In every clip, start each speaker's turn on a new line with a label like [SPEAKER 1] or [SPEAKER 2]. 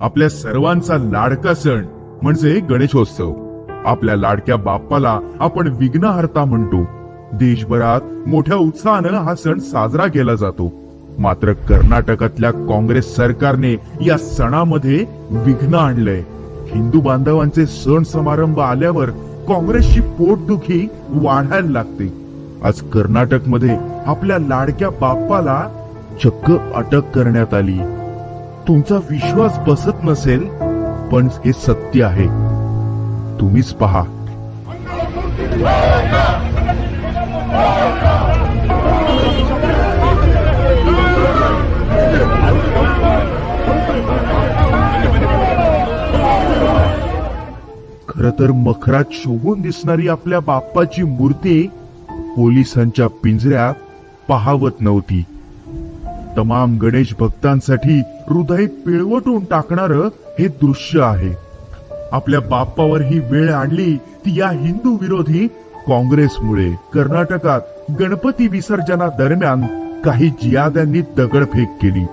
[SPEAKER 1] आपल्या सर्वांचा लाडका सण म्हणजे गणेशोत्सव. आपल्या लाडक्या बाप्पाला आपण विघ्नहर्ता म्हणतो. देशभरात मोठ्या उत्साहानं हा सण साजरा केला जातो. मात्र कर्नाटकातल्या काँग्रेस सरकारने या सणामध्ये विघ्न आणलंय. हिंदू बांधवांचे सण समारंभ आल्यावर काँग्रेसची पोटदुखी वाढायला लागते. आज कर्नाटकमध्ये आपल्या लाडक्या बाप्पाला चक्क अटक करण्यात आली. तुमचा विश्वास बसत नसेल पण हे सत्य आहे. तुम्हीच पहा. खर तर मखरात शोभून दिसणारी आपल्या बाप्पाची मूर्ती पोलिसांच्या पिंजऱ्यात पाहावत नव्हती. तमाम गणेश भक्तांसाठी हृदय पिळवटून टाकणार हे दृश्य आहे. आपल्या बाप्पावर ही वेळ आणली ती या हिंदू विरोधी काँग्रेसमुळे. कर्नाटकात गणपती विसर्जना दरम्यान काही जियाद्यांनी दगडफेक केली.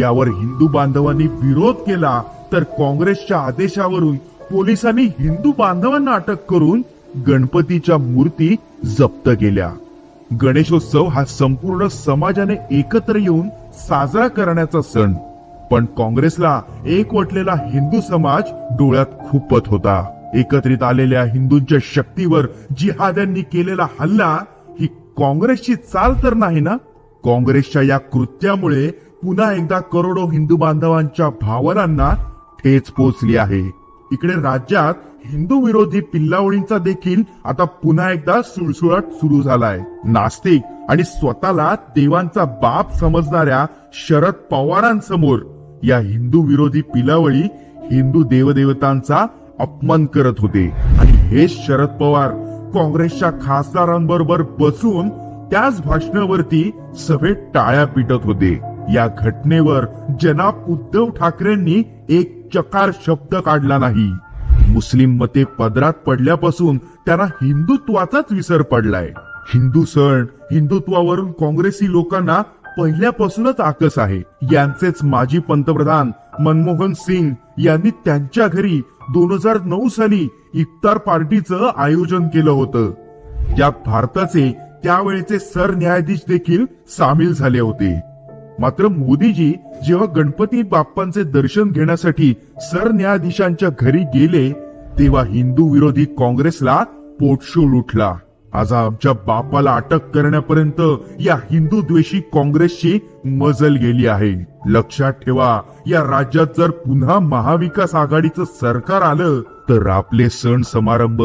[SPEAKER 1] यावर हिंदू बांधवांनी विरोध केला तर काँग्रेसच्या आदेशावरून पोलिसांनी हिंदू बांधवांना अटक करून गणपतीच्या मूर्ती जप्त केल्या. गणेशोत्सव हा संपूर्ण समाजाने एकत्र येऊन साजरा करण्याचा सण पण काँग्रेसला एकवटलेला हिंदू समाज डोळ्यात खुपत होता. एकत्रित आलेल्या हिंदूंच्या शक्तीवर जिहाद्यांनी केलेला हल्ला ही काँग्रेसची चाल तर नाही ना? काँग्रेसच्या या कृत्यामुळे पुन्हा एकदा करोडो हिंदू बांधवांच्या भावनांना ठेच पोचली आहे. इकडे राज्यात हिंदू विरोधी पिल्लावळींचा देखील आता पुन्हा एकदा सुळसुळाट सुरू झालाय. नास्तिक आणि स्वतःला देवांचा बाप समजणाऱ्या शरद पवारांसमोर या हिंदू विरोधी पिलावळी हिंदू देवदेवतांचा अपमान करत होते. आणि हे शरद पवार काँग्रेसच्या खासदारांबरोबर बसून त्याच भाषणावरती सभेत टाळ्या पिटत होते. या घटनेवर जनाब उद्धव ठाकरेंनी एक चकार शब्द काढला नाही. मुस्लिम मते पदरात पडल्यापासून त्यांना हिंदुत्वाचाच विसर पडलाय. हिंदू सण हिंदुत्वावरून काँग्रेसी लोकांना पहिल्यापासूनच आकस आहे. यांचेच माजी पंतप्रधान मनमोहन सिंग यांनी त्यांच्या घरी दोन हजार नऊ साली इफ्तार पार्टीचं आयोजन केलं होतं. ज्यात भारताचे त्यावेळेचे सरन्यायाधीश देखील सामील झाले होते. मात्र मोदीजी जेव्हा गणपती बाप्पांचे दर्शन घेण्यासाठी सरन्यायाधीशांच्या घरी गेले तेव्हा हिंदू विरोधी काँग्रेसला पोटशूळ उठला. आज आमच्या बापाला अटक करण्यापर्यंत या हिंदू द्वेषी काँग्रेसची मजल गेली आहे. लक्षात ठेवा या राज्यात जर पुन्हा महाविकास आघाडीचं सरकार आलं तर आपले सण समारंभ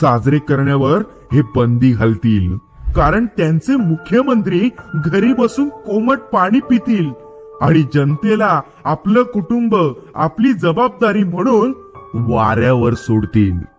[SPEAKER 1] साजरे करण्यावर हे बंदी घालतील. कारण त्यांचे मुख्यमंत्री घरी बसून कोमट पाणी पितील आणि जनतेला आपलं कुटुंब आपली जबाबदारी म्हणून वाऱ्यावर सोडतील.